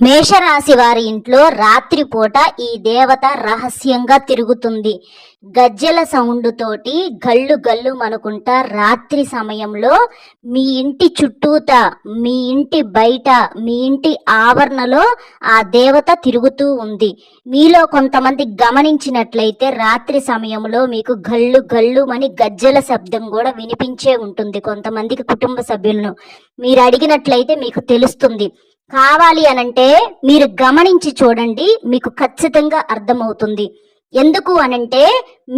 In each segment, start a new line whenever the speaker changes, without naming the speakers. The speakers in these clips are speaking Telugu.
మేషరాశి వారి ఇంట్లో రాత్రిపూట ఈ దేవత రహస్యంగా తిరుగుతుంది. గజ్జెల సౌండ్ తోటి గల్లు గల్లు అనుకుంటా రాత్రి సమయంలో మీ ఇంటి చుట్టూత మీ ఇంటి బయట మీ ఇంటి ఆవరణలో ఆ దేవత తిరుగుతూ ఉంది. మీలో కొంతమంది గమనించినట్లయితే రాత్రి సమయంలో మీకు గల్లు గల్లు అని గజ్జెల శబ్దం కూడా వినిపించే ఉంటుంది కొంతమందికి కుటుంబ సభ్యులను. మీరు అడిగినట్లయితే మీకు తెలుస్తుంది. కావాలి అనంటే మీరు గమనించి చూడండి మీకు ఖచ్చితంగా అర్థమవుతుంది. ఎందుకు అనంటే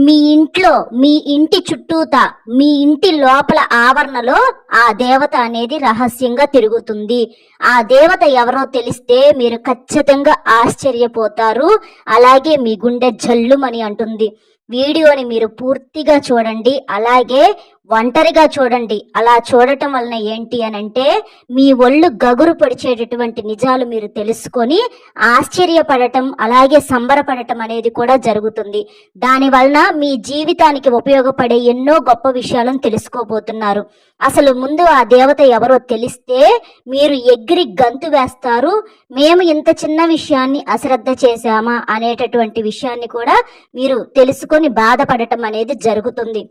మీ ఇంట్లో మీ ఇంటి చుట్టూత మీ ఇంటి లోపల ఆవరణలో ఆ దేవత అనేది రహస్యంగా తిరుగుతుంది. ఆ దేవత ఎవరో తెలిస్తే మీరు ఖచ్చితంగా ఆశ్చర్యపోతారు. అలాగే మీ గుండె జల్లుమని అంటుంది. వీడియోని మీరు పూర్తిగా చూడండి. అలాగే ఒంటరిగా చూడండి. అలా చూడటం వలన ఏంటి అని అంటే మీ ఒళ్ళు గగురు పొడిచేటటువంటి నిజాలు మీరు తెలుసుకొని ఆశ్చర్యపడటం అలాగే సంబరపడటం అనేది కూడా జరుగుతుంది. దాని వలన మీ జీవితానికి ఉపయోగపడే ఎన్నో గొప్ప విషయాలను తెలుసుకోబోతున్నారు. అసలు ముందు ఆ దేవత ఎవరో తెలిస్తే మీరు ఎగిరి గంతు వేస్తారు. మేము ఇంత చిన్న విషయాన్ని అశ్రద్ధ చేశామా అనేటటువంటి విషయాన్ని కూడా మీరు తెలుసుకొని బాధపడటం అనేది జరుగుతుంది.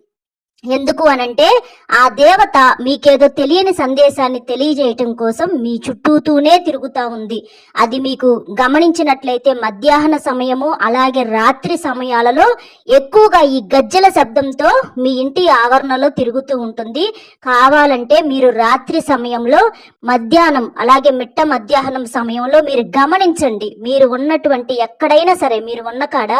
ఎందుకు అనంటే ఆ దేవత మీకేదో తెలియని సందేశాన్ని తెలియజేయటం కోసం మీ చుట్టూతూనే తిరుగుతూ ఉంది. అది మీకు గమనించినట్లయితే మధ్యాహ్న సమయము అలాగే రాత్రి సమయాలలో ఎక్కువగా ఈ గజ్జల శబ్దంతో మీ ఇంటి ఆవరణలో తిరుగుతూ ఉంటుంది. కావాలంటే మీరు రాత్రి సమయంలో మధ్యాహ్నం అలాగే మిట్ట మధ్యాహ్నం సమయంలో మీరు గమనించండి. మీరు ఉన్నటువంటి ఎక్కడైనా సరే మీరు ఉన్న కాడ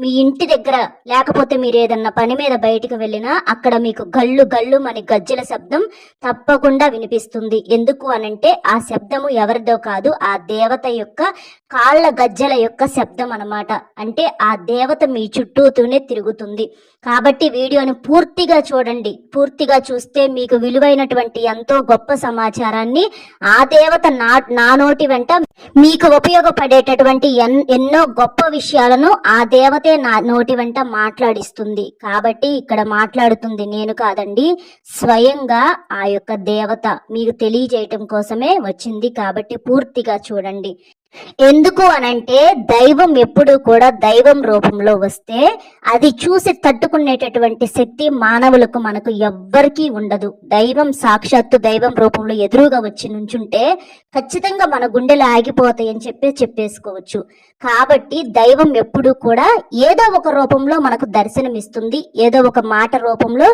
మీ ఇంటి దగ్గర లేకపోతే మీరు ఏదన్నా పని మీద బయటకు వెళ్ళినా అక్కడ మీకు గల్లు గల్లు అని గజ్జల శబ్దం తప్పకుండా వినిపిస్తుంది. ఎందుకు అనంటే ఆ శబ్దము ఎవరిదో కాదు ఆ దేవత యొక్క కాళ్ళ గజ్జల యొక్క శబ్దం అన్నమాట. అంటే ఆ దేవత మీ చుట్టూతూనే తిరుగుతుంది. కాబట్టి వీడియోని పూర్తిగా చూడండి. పూర్తిగా చూస్తే మీకు విలువైనటువంటి ఎంతో గొప్ప సమాచారాన్ని ఆ దేవత నా నా నోటి వెంట మీకు ఉపయోగపడేటటువంటి ఎన్ ఎన్నో గొప్ప విషయాలను ఆ దేవతే నా నోటి వెంట మాట్లాడిస్తుంది. కాబట్టి ఇక్కడ మాట్లాడుతుంది నేను కాదండి స్వయంగా ఆ యొక్క దేవత మీకు తెలియజేయటం కోసమే వచ్చింది కాబట్టి పూర్తిగా చూడండి. ఎందుకు అనంటే దైవం ఎప్పుడు కూడా దైవం రూపంలో వస్తే అది చూసి తట్టుకునేటటువంటి శక్తి మానవులకు మనకు ఎవ్వరికీ ఉండదు. దైవం సాక్షాత్తు దైవం రూపంలో ఎదురుగా వచ్చి నుంచుంటే ఖచ్చితంగా మన గుండెలు ఆగిపోతాయని చెప్పి చెప్పేసుకోవచ్చు. కాబట్టి దైవం ఎప్పుడు కూడా ఏదో ఒక రూపంలో మనకు దర్శనమిస్తుంది. ఏదో ఒక మాట రూపంలో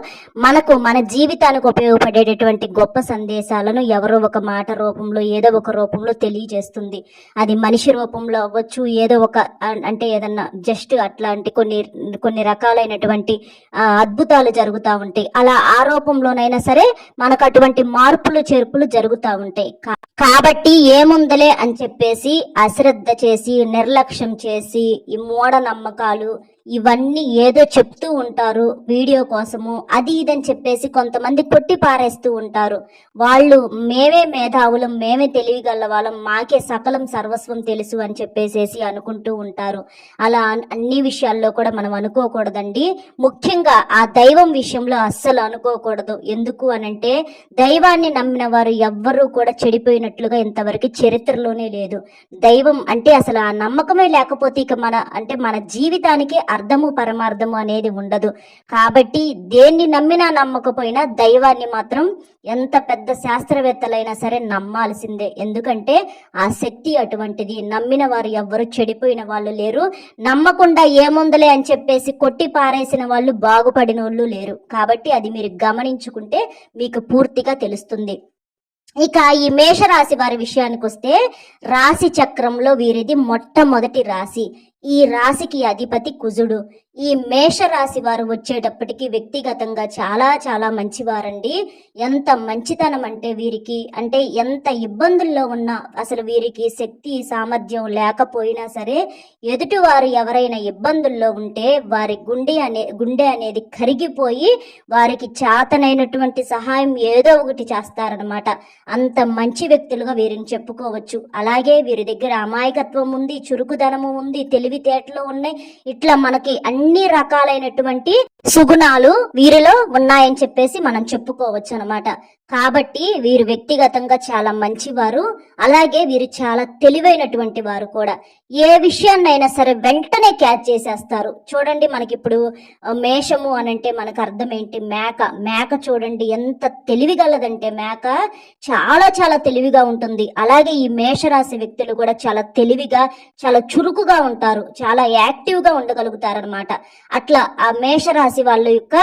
మనకు మన జీవితానికి ఉపయోగపడేటటువంటి గొప్ప సందేశాలను ఎవరో ఒక మాట రూపంలో ఏదో ఒక రూపంలో తెలియజేస్తుంది. అది మనిషి రూపంలో అవ్వచ్చు ఏదో ఒక అంటే ఏదన్నా జస్ట్ అట్లాంటి కొన్ని కొన్ని రకాలైనటువంటి అద్భుతాలు జరుగుతూ ఉంటాయి. అలా ఆ రూపంలోనైనా సరే మనకు అటువంటి మార్పులు చేర్పులు జరుగుతూ ఉంటాయి. కా- కాబట్టి ఏముందలే అని చెప్పేసి అశ్రద్ధ చేసి నిర్లక్ష్యం చేసి ఈ మూఢ నమ్మకాలు ఇవన్నీ ఏదో చెప్తూ ఉంటారు వీడియో కోసము అది ఇదని చెప్పేసి కొంతమంది కొట్టి పారేస్తూ ఉంటారు. వాళ్ళు మేమే మేధావులం మేమే తెలియగల వాళ్ళం మాకే సకలం సర్వస్వం తెలుసు అని చెప్పేసేసి అనుకుంటూ ఉంటారు. అలా అన్ని విషయాల్లో కూడా మనం అనుకోకూడదండి. ముఖ్యంగా ఆ దైవం విషయంలో అస్సలు అనుకోకూడదు. ఎందుకు అనంటే దైవాన్ని నమ్మిన వారు ఎవ్వరూ కూడా చెడిపోయినట్లుగా ఇంతవరకు చరిత్రలోనే లేదు. దైవం అంటే అసలు ఆ నమ్మకమే లేకపోతే ఇక మన అంటే మన జీవితానికి అర్థము పరమార్థము అనేది ఉండదు. కాబట్టి దేన్ని నమ్మినా నమ్మకపోయినా దైవాన్ని మాత్రం ఎంత పెద్ద శాస్త్రవేత్తలైనా సరే నమ్మాల్సిందే. ఎందుకంటే ఆ శక్తి అటువంటిది. నమ్మిన వారు ఎవ్వరు చెడిపోయిన వాళ్ళు లేరు. నమ్మకుండా ఏముందలే అని చెప్పేసి కొట్టి పారేసిన వాళ్ళు బాగుపడిన వాళ్ళు లేరు. కాబట్టి అది మీరు గమనించుకుంటే మీకు పూర్తిగా తెలుస్తుంది. ఇక ఈ మేషరాశి వారి విషయానికి వస్తే రాశి చక్రంలో వీరిది మొట్టమొదటి రాశి. ఈ రాశికి అధిపతి కుజుడు. ఈ మేషరాశి వారు వచ్చేటప్పటికి వ్యక్తిగతంగా చాలా చాలా మంచివారండి. ఎంత మంచితనం అంటే వీరికి అంటే ఎంత ఇబ్బందుల్లో ఉన్నా అసలు వీరికి శక్తి సామర్థ్యం లేకపోయినా సరే ఎదుటివారు ఎవరైనా ఇబ్బందుల్లో ఉంటే వారి గుండె అనే గుండె అనేది కరిగిపోయి వారికి చేతనైనటువంటి సహాయం ఏదో ఒకటి చేస్తారనమాట అంత మంచి వ్యక్తులుగా వీరిని చెప్పుకోవచ్చు. అలాగే వీరి దగ్గర అమాయకత్వం ఉంది చురుకుదనము ఉంది తెలివి తెలివితేటలు ఉన్నాయి. ఇట్లా మనకి అన్ని రకాలైనటువంటి సుగుణాలు వీరిలో ఉన్నాయని చెప్పేసి మనం చెప్పుకోవచ్చు అనమాట కాబట్టి వీరు వ్యక్తిగతంగా చాలా మంచివారు అలాగే వీరు చాలా తెలివైనటువంటి వారు కూడా. ఏ విషయాన్నైనా సరే వెంటనే క్యాచ్ చేసేస్తారు. చూడండి మనకి ఇప్పుడు మేషము అని అంటే మనకు అర్థం ఏంటి మేక. మేక చూడండి ఎంత తెలివిగలదంటే మేక చాలా చాలా తెలివిగా ఉంటుంది. అలాగే ఈ మేషరాశి వ్యక్తులు కూడా చాలా తెలివిగా చాలా చురుకుగా ఉంటారు. చాలా యాక్టివ్గా ఉండగలుగుతారనమాట అట్లా ఆ మేషరాశి వాళ్ళ యొక్క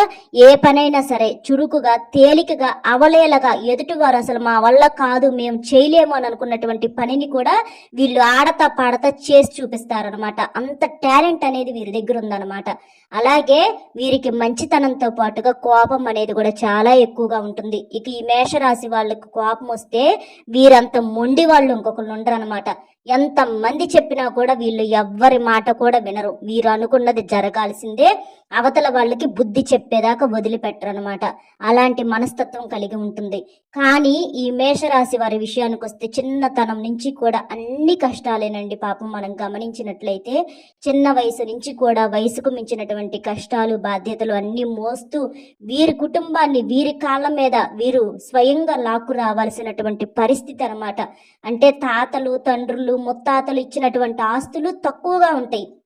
ఏ పనైనా సరే చురుకుగా తేలికగా అవలేల ఉండగా ఎదుటివారు అసలు మా వల్ల కాదు మేము చేయలేము అని అనుకున్నటువంటి పనిని కూడా వీళ్ళు ఆడతా పాడతా చేసి చూపిస్తారనమాట అంత టాలెంట్ అనేది వీరి దగ్గర ఉందన్నమాట. అలాగే వీరికి మంచితనంతో పాటుగా కోపం అనేది కూడా చాలా ఎక్కువగా ఉంటుంది. ఇక ఈ మేషరాశి వాళ్ళకి కోపం వస్తే వీరంత మొండి వాళ్ళు ఇంకొకరు ఉండరు అనమాట ఎంత మంది చెప్పినా కూడా వీళ్ళు ఎవ్వరి మాట కూడా వినరు. వీరు అనుకున్నది జరగాల్సిందే. అవతల వాళ్ళకి బుద్ధి చెప్పేదాకా వదిలిపెట్టరు అనమాట అలాంటి మనస్తత్వం కలిగి ఉంటుంది. కానీ ఈ మేషరాశి వారి విషయానికి వస్తే చిన్నతనం నుంచి కూడా అన్ని కష్టాలేనండి పాపం మనం గమనించినట్లయితే. చిన్న వయసు నుంచి కూడా వయసుకు మించినటువంటి కష్టాలు బాధ్యతలు అన్ని మోస్తూ వీరి కుటుంబాన్ని వీరి కాళ్ళ మీద వీరు స్వయంగా లాక్కు రావాల్సినటువంటి పరిస్థితి అనమాట అంటే తాతలు తండ్రులు ముత్తాతలు ఇచ్చినటువంటి ఆస్తులు తక్కువగా ఉంటాయి.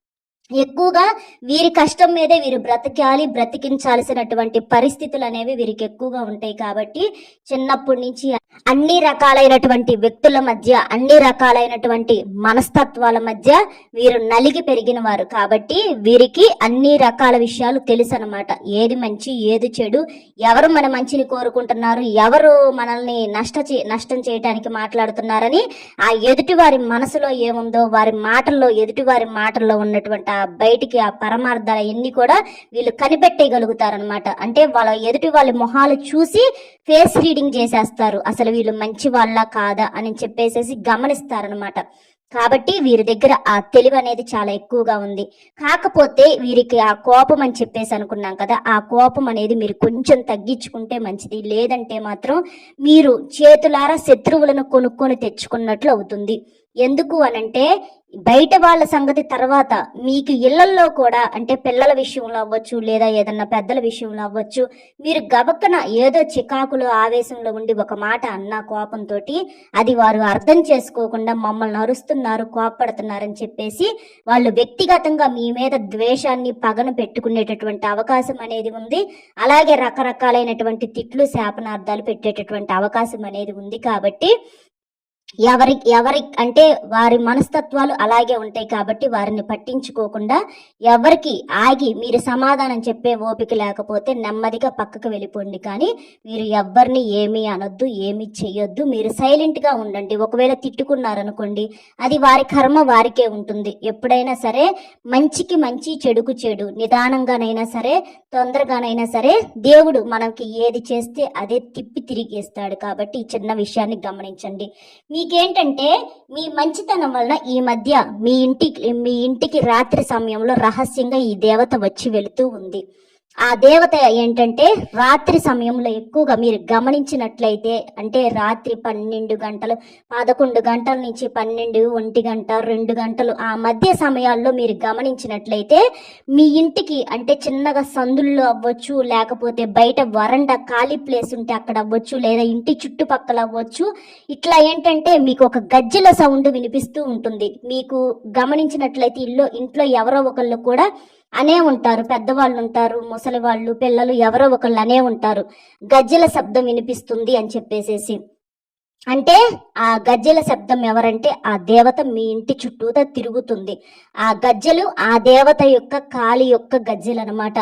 ఎక్కువగా వీరి కష్టం మీదే వీరు బ్రతకాలి బ్రతికించాల్సినటువంటి పరిస్థితులు అనేవి వీరికి ఎక్కువగా ఉంటాయి కాబట్టి చిన్నప్పటి నుంచి అన్ని రకాలైనటువంటి వ్యక్తుల మధ్య అన్ని రకాలైనటువంటి మనస్తత్వాల మధ్య వీరు నలిగి పెరిగిన వారు కాబట్టి వీరికి అన్ని రకాల విషయాలు తెలుసు అనమాట ఏది మంచి ఏది చెడు ఎవరు మన మంచిని కోరుకుంటున్నారు ఎవరు మనల్ని నష్ట నష్టం చేయడానికి మాట్లాడుతున్నారని ఆ ఎదుటి వారి మనసులో ఏముందో వారి మాటల్లో ఎదుటి వారి మాటల్లో ఉన్నటువంటి బయటికి ఆ పరమార్థాలు ఎన్ని కూడా వీళ్ళు కనిపెట్టేయగలుగుతారనమాట అంటే వాళ్ళ ఎదుటి వాళ్ళ మొహాలు చూసి ఫేస్ రీడింగ్ చేసేస్తారు. అసలు వీళ్ళు మంచి వాళ్ళ కాదా అని చెప్పేసేసి గమనిస్తారనమాట కాబట్టి వీరి దగ్గర ఆ తెలివి అనేది చాలా ఎక్కువగా ఉంది. కాకపోతే వీరికి ఆ కోపం అని చెప్పేసి అనుకున్నాం కదా ఆ కోపం అనేది మీరు కొంచెం తగ్గించుకుంటే మంచిది. లేదంటే మాత్రం మీరు చేతులారా శత్రువులను కొనుక్కొని తెచ్చుకున్నట్లు అవుతుంది. ఎందుకు అనంటే బయట వాళ్ళ సంగతి తర్వాత మీకు ఇళ్ళల్లో కూడా అంటే పిల్లల విషయంలో అవ్వచ్చు లేదా ఏదన్నా పెద్దల విషయంలో అవ్వచ్చు మీరు గబక్కన ఏదో చికాకులో ఆవేశంలో ఉండి ఒక మాట అన్న కోపంతో అది వారు అర్థం చేసుకోకుండా మమ్మల్ని అరుస్తున్నారు కోపడుతున్నారని చెప్పేసి వాళ్ళు వ్యక్తిగతంగా మీ మీద ద్వేషాన్ని పగను పెట్టుకునేటటువంటి అవకాశం అనేది ఉంది. అలాగే రకరకాలైనటువంటి తిట్లు శాపనార్థాలు పెట్టేటటువంటి అవకాశం అనేది ఉంది కాబట్టి ఎవరి ఎవరి అంటే వారి మనస్తత్వాలు అలాగే ఉంటాయి కాబట్టి వారిని పట్టించుకోకుండా ఎవరికి ఆగి మీరు సమాధానం చెప్పే ఓపిక లేకపోతే నెమ్మదిగా పక్కకు వెళ్ళిపోండి. కానీ మీరు ఎవ్వరిని ఏమీ అనొద్దు ఏమీ చేయొద్దు మీరు సైలెంట్గా ఉండండి. ఒకవేళ తిట్టుకున్నారనుకోండి అది వారి కర్మ వారికే ఉంటుంది. ఎప్పుడైనా సరే మంచికి మంచి చెడుకు చెడు. నిదానంగానైనా సరే తొందరగానైనా సరే దేవుడు మనకి ఏది చేస్తే అదే తిప్పి తిరిగేస్తాడు. కాబట్టి ఈ చిన్న విషయాన్ని గమనించండి. మీ మీకేంటంటే మీ మంచితనం వలన ఈ మధ్య మీ ఇంటికి మీ ఇంటికి రాత్రి సమయంలో రహస్యంగా ఈ దేవత వచ్చి వెళుతూ ఉంది. ఆ దేవత ఏంటంటే రాత్రి సమయంలో ఎక్కువగా మీరు గమనించినట్లయితే అంటే రాత్రి పన్నెండు గంటలు పదకొండు గంటల నుంచి పన్నెండు ఒంటి గంట రెండు గంటలు ఆ మధ్య సమయాల్లో మీరు గమనించినట్లయితే మీ ఇంటికి అంటే చిన్నగా సందుల్లో అవ్వచ్చు లేకపోతే బయట వరండా ఖాళీ ప్లేస్ ఉంటే అక్కడ అవ్వచ్చు లేదా ఇంటి చుట్టుపక్కల అవ్వచ్చు. ఇట్లా ఏంటంటే మీకు ఒక గజ్జెల సౌండ్ వినిపిస్తూ ఉంటుంది. మీకు గమనించినట్లయితే ఇల్లు ఇంట్లో ఎవరో ఒకళ్ళు కూడా అనే ఉంటారు పెద్దవాళ్ళు ఉంటారు ముసలి వాళ్ళు పిల్లలు ఎవరో ఒకళ్ళు అనే ఉంటారు. గజ్జెల శబ్దం వినిపిస్తుంది అని చెప్పేసేసి. అంటే ఆ గజ్జెల శబ్దం ఎవరంటే ఆ దేవత మీ ఇంటి చుట్టూతా తిరుగుతుంది. ఆ గజ్జెలు ఆ దేవత యొక్క కాలి యొక్క గజ్జెలు అనమాట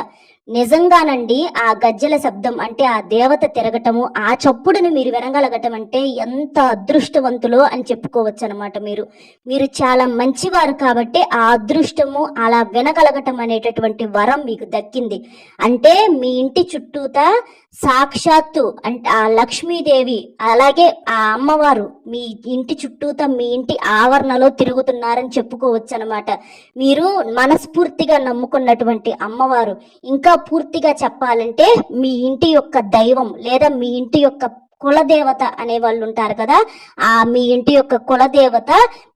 నిజంగానండి ఆ గజ్జెల శబ్దం అంటే ఆ దేవత తిరగటము ఆ చప్పుడుని మీరు వినగలగటం అంటే ఎంత అదృష్టవంతులో అని చెప్పుకోవచ్చు అనమాట మీరు. మీరు చాలా మంచివారు కాబట్టి ఆ అదృష్టము అలా వినగలగటం అనేటటువంటి వరం మీకు దక్కింది. అంటే మీ ఇంటి చుట్టూతా సాక్షాత్తు అంటే ఆ లక్ష్మీదేవి అలాగే ఆ అమ్మవారు మీ ఇంటి చుట్టూతా మీ ఇంటి ఆవరణలో తిరుగుతున్నారని చెప్పుకోవచ్చు అనమాట మీరు మనస్ఫూర్తిగా నమ్ముకున్నటువంటి అమ్మవారు. ఇంకా పూర్తిగా చెప్పాలంటే మీ ఇంటి యొక్క దైవం లేదా మీ ఇంటి యొక్క కులదేవత అనే వాళ్ళు ఉంటారు కదా. ఆ మీ ఇంటి యొక్క కులదేవత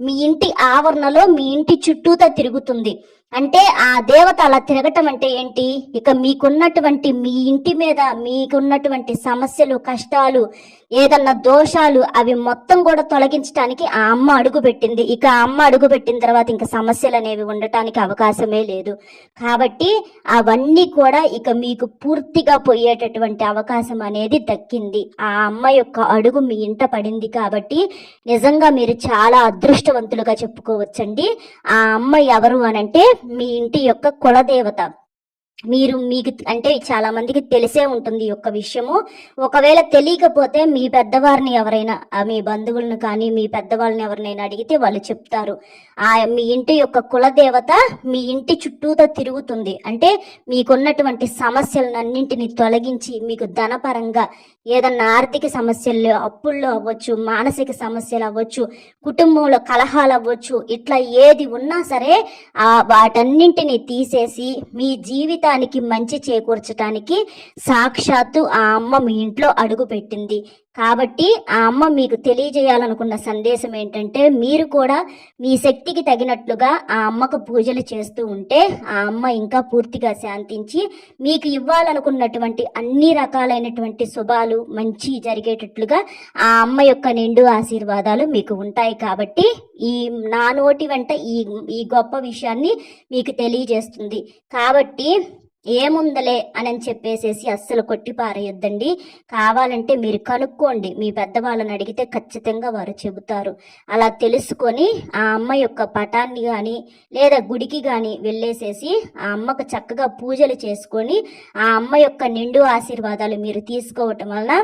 మీ ఇంటి ఆవరణలో మీ ఇంటి చుట్టూతా తిరుగుతుంది. అంటే ఆ దేవత అలా తిరగటం అంటే ఏంటి? ఇక మీకున్నటువంటి మీ ఇంటి మీద మీకున్నటువంటి సమస్యలు కష్టాలు ఏదన్నా దోషాలు అవి మొత్తం కూడా తొలగించడానికి ఆ అమ్మ అడుగు పెట్టింది. ఇక ఆ అమ్మ అడుగు పెట్టిన తర్వాత ఇంకా సమస్యలు అనేవి ఉండటానికి అవకాశమే లేదు. కాబట్టి అవన్నీ కూడా ఇక మీకు పూర్తిగా పోయేటటువంటి అవకాశం అనేది దక్కింది. ఆ అమ్మ యొక్క అడుగు మీ ఇంట పడింది కాబట్టి నిజంగా మీరు చాలా అదృష్టవంతులుగా చెప్పుకోవచ్చండి. ఆ అమ్మ ఎవరు అనంటే మీ ఇంటి యొక్క కులదేవత. మీరు మీకు అంటే చాలా మందికి తెలిసే ఉంటుంది ఈ యొక్క విషయము. ఒకవేళ తెలియకపోతే మీ పెద్దవారిని ఎవరైనా మీ బంధువులను కానీ మీ పెద్దవాళ్ళని ఎవరినైనా అడిగితే వాళ్ళు చెప్తారు. ఆ మీ ఇంటి యొక్క కులదేవత మీ ఇంటి చుట్టూతో తిరుగుతుంది. అంటే మీకున్నటువంటి సమస్యలన్నింటినీ తొలగించి మీకు ధనపరంగా ఏదన్నా ఆర్థిక సమస్యలు అప్పుల్లో అవ్వచ్చు మానసిక సమస్యలు అవ్వచ్చు కుటుంబంలో కలహాలు అవ్వచ్చు ఇట్లా ఏది ఉన్నా సరే ఆ వాటన్నింటినీ తీసేసి మీ జీవితానికి మంచి చేకూర్చడానికి సాక్షాత్తు ఆ అమ్మ మీ ఇంట్లో అడుగు పెట్టింది కాబట్టి ఆ అమ్మ మీకు తెలియజేయాలనుకున్న సందేశం ఏంటంటే మీరు కూడా మీ శక్తికి తగినట్లుగా ఆ అమ్మకు పూజలు చేస్తూ ఉంటే ఆ అమ్మ ఇంకా పూర్తిగా శాంతించి మీకు ఇవ్వాలనుకున్నటువంటి అన్ని రకాలైనటువంటి శుభాలు మంచి జరిగేటట్లుగా ఆ అమ్మ యొక్క నిండు ఆశీర్వాదాలు మీకు ఉంటాయి కాబట్టి ఈ నా నోటి వెంట ఈ ఈ గొప్ప విషయాన్ని మీకు తెలియజేస్తుంది. కాబట్టి ఏముందలే అని చెప్పేసేసి అస్సలు కొట్టి పారేయొద్దండి కావాలంటే మీరు కనుక్కోండి. మీ పెద్దవాళ్ళని అడిగితే ఖచ్చితంగా వారు చెబుతారు. అలా తెలుసుకొని ఆ అమ్మ యొక్క పటాన్ని కానీ లేదా గుడికి కానీ వెళ్ళేసేసి ఆ అమ్మకు చక్కగా పూజలు చేసుకొని ఆ అమ్మ యొక్క నిండు ఆశీర్వాదాలు మీరు తీసుకోవటం వలన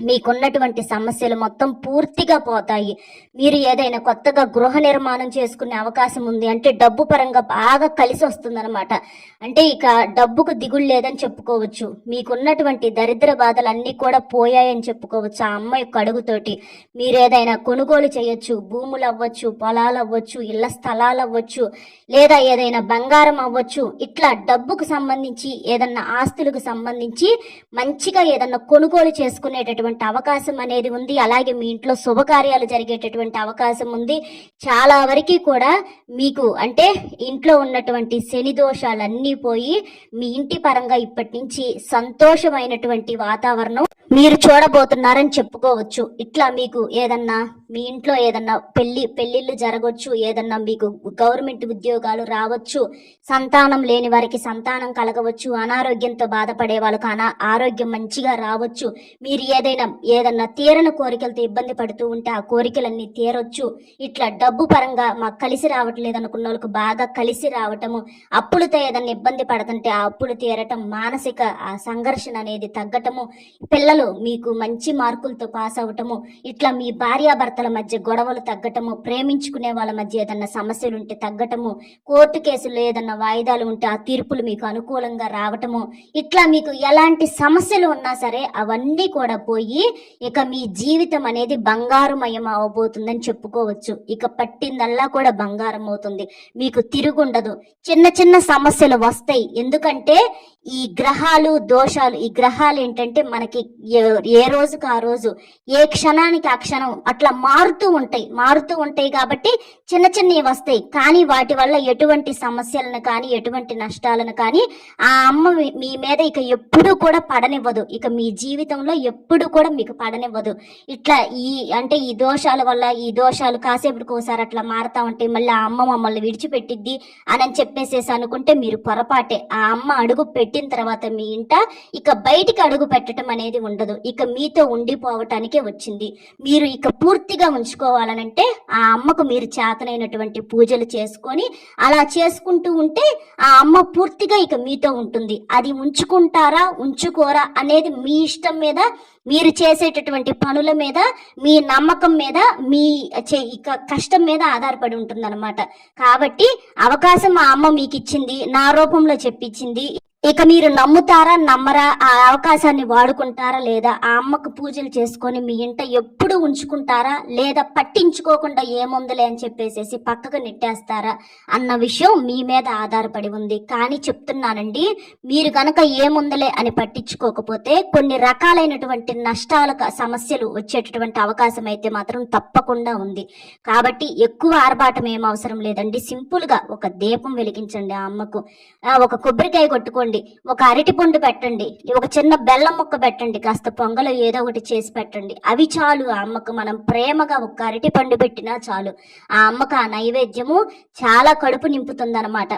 మీకున్నటువంటి సమస్యలు మొత్తం పూర్తిగా పోతాయి. మీరు ఏదైనా కొత్తగా గృహ నిర్మాణం చేసుకునే అవకాశం ఉంది అంటే డబ్బు పరంగా బాగా కలిసి వస్తుందన్నమాట. అంటే ఇక డబ్బుకు దిగులు లేదని చెప్పుకోవచ్చు. మీకున్నటువంటి దరిద్ర బాధలన్నీ కూడా పోయాయని చెప్పుకోవచ్చు ఆ అమ్మ యొక్క అడుగుతోటి. మీరు ఏదైనా కొనుగోలు చేయొచ్చు భూములు అవ్వచ్చు పొలాలు అవ్వచ్చు ఇళ్ళ స్థలాలు అవ్వచ్చు లేదా ఏదైనా బంగారం అవ్వచ్చు ఇట్లా డబ్బుకు సంబంధించి ఏదన్నా ఆస్తులకు సంబంధించి మంచిగా ఏదన్నా కొనుగోలు చేసుకునేటటువంటి అవకాశం అనేది ఉంది. అలాగే మీ ఇంట్లో శుభకార్యాలు జరిగేటటువంటి అవకాశం ఉంది. చాలా వరకు కూడా మీకు అంటే ఇంట్లో ఉన్నటువంటి శని దోషాలన్నీ పోయి మీ ఇంటి పరంగా ఇప్పటి నుంచి సంతోషమైనటువంటి వాతావరణం మీరు చూడబోతున్నారని చెప్పుకోవచ్చు. ఇట్లా మీకు ఏదన్నా మీ ఇంట్లో ఏదన్నా పెళ్ళి పెళ్ళిళ్ళు జరగవచ్చు ఏదన్నా మీకు గవర్నమెంట్ ఉద్యోగాలు రావచ్చు సంతానం లేని వారికి సంతానం కలగవచ్చు అనారోగ్యంతో బాధపడే వాళ్ళకి అనా ఆరోగ్యం మంచిగా రావచ్చు మీరు ఏదైనా ఏదన్నా తీరని కోరికలతో ఇబ్బంది పడుతూ ఉంటే ఆ కోరికలన్నీ తీరొచ్చు. ఇట్లా డబ్బు పరంగా మాకు కలిసి రావట్లేదు అనుకున్న వాళ్ళకి బాగా కలిసి రావటము అప్పులతో ఏదన్నా ఇబ్బంది పడుతుంటే ఆ అప్పులు తీరటం మానసిక ఆ సంఘర్షణ అనేది తగ్గటము పిల్లలు మీకు మంచి మార్కులతో పాస్ అవ్వటము ఇట్లా మీ భార్యాభర్తల మధ్య గొడవలు తగ్గటము ప్రేమించుకునే వాళ్ళ మధ్య ఏదన్నా సమస్యలు ఉంటే తగ్గటము కోర్టు కేసుల్లో ఏదన్నా వాయిదాలు ఉంటే ఆ తీర్పులు మీకు అనుకూలంగా రావటము ఇట్లా మీకు ఎలాంటి సమస్యలు ఉన్నా సరే అవన్నీ కూడా పోయి ఇక మీ జీవితం అనేది బంగారుమయం అవబోతుందని చెప్పుకోవచ్చు. ఇక పట్టిందల్లా కూడా బంగారం అవుతుంది. మీకు తిరుగుండదు. చిన్న చిన్న సమస్యలు వస్తాయి. ఎందుకంటే ఈ గ్రహాలు దోషాలు ఈ గ్రహాలు ఏంటంటే మనకి ఏ- రోజుకు ఆ రోజు ఏ క్షణానికి ఆ క్షణం అట్లా మారుతూ ఉంటాయి. మారుతూ ఉంటాయి కాబట్టి చిన్న చిన్నవి వస్తాయి. కానీ వాటి వల్ల ఎటువంటి సమస్యలను కానీ ఎటువంటి నష్టాలను కానీ ఆ అమ్మ మీ- మీద ఇక ఎప్పుడూ కూడా పడనివ్వదు. ఇక మీ జీవితంలో ఎప్పుడు కూడా మీకు పడనివ్వదు. ఇట్లా ఈ అంటే ఈ దోషాల వల్ల ఈ దోషాలు కాసేపటికి ఒకసారి అట్లా మారుతా ఉంటాయి మళ్ళీ ఆ అమ్మ మమ్మల్ని విడిచిపెట్టిద్ది అని చెప్పేసేసి అనుకుంటే మీరు పొరపాటే. ఆ అమ్మ అడుగు పెట్టి పెట్టిన తర్వాత మీ ఇంట ఇక బయటికి అడుగు పెట్టడం అనేది ఉండదు. ఇక మీతో ఉండిపోవటానికే వచ్చింది. మీరు ఇక పూర్తిగా ఉంచుకోవాలనంటే ఆ అమ్మకు మీరు చేతనైనటువంటి పూజలు చేసుకొని అలా చేసుకుంటూ ఉంటే ఆ అమ్మ పూర్తిగా ఇక మీతో ఉంటుంది. అది ఉంచుకుంటారా ఉంచుకోరా అనేది మీ ఇష్టం మీద మీరు చేసేటటువంటి పనుల మీద మీ నమ్మకం మీద మీ చే- ఇక కష్టం మీద ఆధారపడి ఉంటుందన్నమాట. కాబట్టి అవకాశం ఆ అమ్మ మీకు ఇచ్చింది నా రూపంలో చెప్పించింది. ఇక మీరు నమ్ముతారా నమ్మరా ఆ అవకాశాన్ని వాడుకుంటారా లేదా ఆ అమ్మకు పూజలు చేసుకొని మీ ఇంట ఎప్పుడు ఉంచుకుంటారా లేదా పట్టించుకోకుండా ఏముందిలే అని చెప్పేసేసి పక్కకు నెట్టేస్తారా అన్న విషయం మీ మీద ఆధారపడి ఉంది. కానీ చెప్తున్నానండి మీరు కనుక ఏముందలే అని పట్టించుకోకపోతే కొన్ని రకాలైనటువంటి నష్టాల సమస్యలు వచ్చేటటువంటి అవకాశం అయితే మాత్రం తప్పకుండా ఉంది. కాబట్టి ఎక్కువ ఆర్భాటం ఏం అవసరం లేదండి. సింపుల్గా ఒక దీపం వెలిగించండి ఆ అమ్మకు. ఒక కొబ్బరికాయ కొట్టుకోండి. ఒక అరటి పండు పెట్టండి. ఒక చిన్న బెల్లం ముక్క పెట్టండి. కాస్త పొంగలు ఏదో ఒకటి చేసి పెట్టండి. అవి చాలు. ఆ అమ్మకు మనం ప్రేమగా ఒక అరటి పండు పెట్టినా చాలు. ఆ అమ్మకు ఆ నైవేద్యము చాలా కడుపు నింపుతుంది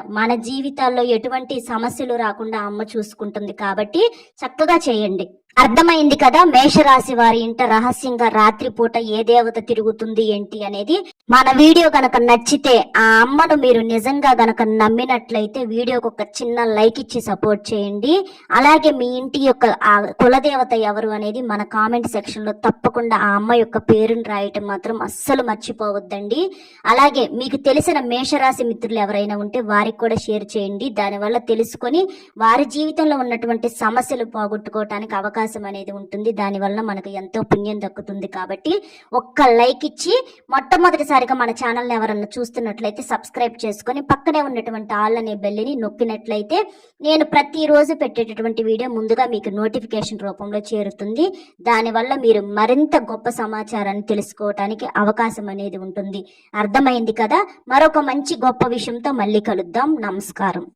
మన జీవితాల్లో ఎటువంటి సమస్యలు రాకుండా అమ్మ చూసుకుంటుంది కాబట్టి చక్కగా చేయండి. అర్థమైంది కదా మేషరాశి వారి ఇంట రహస్యంగా రాత్రిపూట ఏ దేవత తిరుగుతుంది ఏంటి అనేది? మన వీడియో గనక నచ్చితే ఆ అమ్మను మీరు నిజంగా గనక నమ్మినట్లయితే వీడియోకి ఒక చిన్న లైక్ ఇచ్చి సపోర్ట్ చేయండి. అలాగే మీ ఇంటి యొక్క ఆ కులదేవత ఎవరు అనేది మన కామెంట్ సెక్షన్లో తప్పకుండా ఆ అమ్మ యొక్క పేరుని రాయటం మాత్రం అస్సలు మర్చిపోవద్దండి. అలాగే మీకు తెలిసిన మేషరాశి మిత్రులు ఎవరైనా ఉంటే వారికి కూడా షేర్ చేయండి. దానివల్ల తెలుసుకొని వారి జీవితంలో ఉన్నటువంటి సమస్యలు పోగొట్టుకోవటానికి అవకాశం అవకాశం అనేది ఉంటుంది. దానివల్ల మనకు ఎంతో పుణ్యం దక్కుతుంది కాబట్టి ఒక్క లైక్ ఇచ్చి మొట్టమొదటిసారిగా మన ఛానల్ని ఎవరన్నా చూస్తున్నట్లయితే సబ్స్క్రైబ్ చేసుకొని పక్కనే ఉన్నటువంటి ఆల్ అనే బెల్లిని నొక్కినట్లయితే నేను ప్రతిరోజు పెట్టేటటువంటి వీడియో ముందుగా మీకు నోటిఫికేషన్ రూపంలో చేరుతుంది. దానివల్ల మీరు మరింత గొప్ప సమాచారాన్ని తెలుసుకోవటానికి అవకాశం అనేది ఉంటుంది. అర్థమైంది కదా? మరొక మంచి గొప్ప విషయంతో మళ్ళీ కలుద్దాం. నమస్కారం.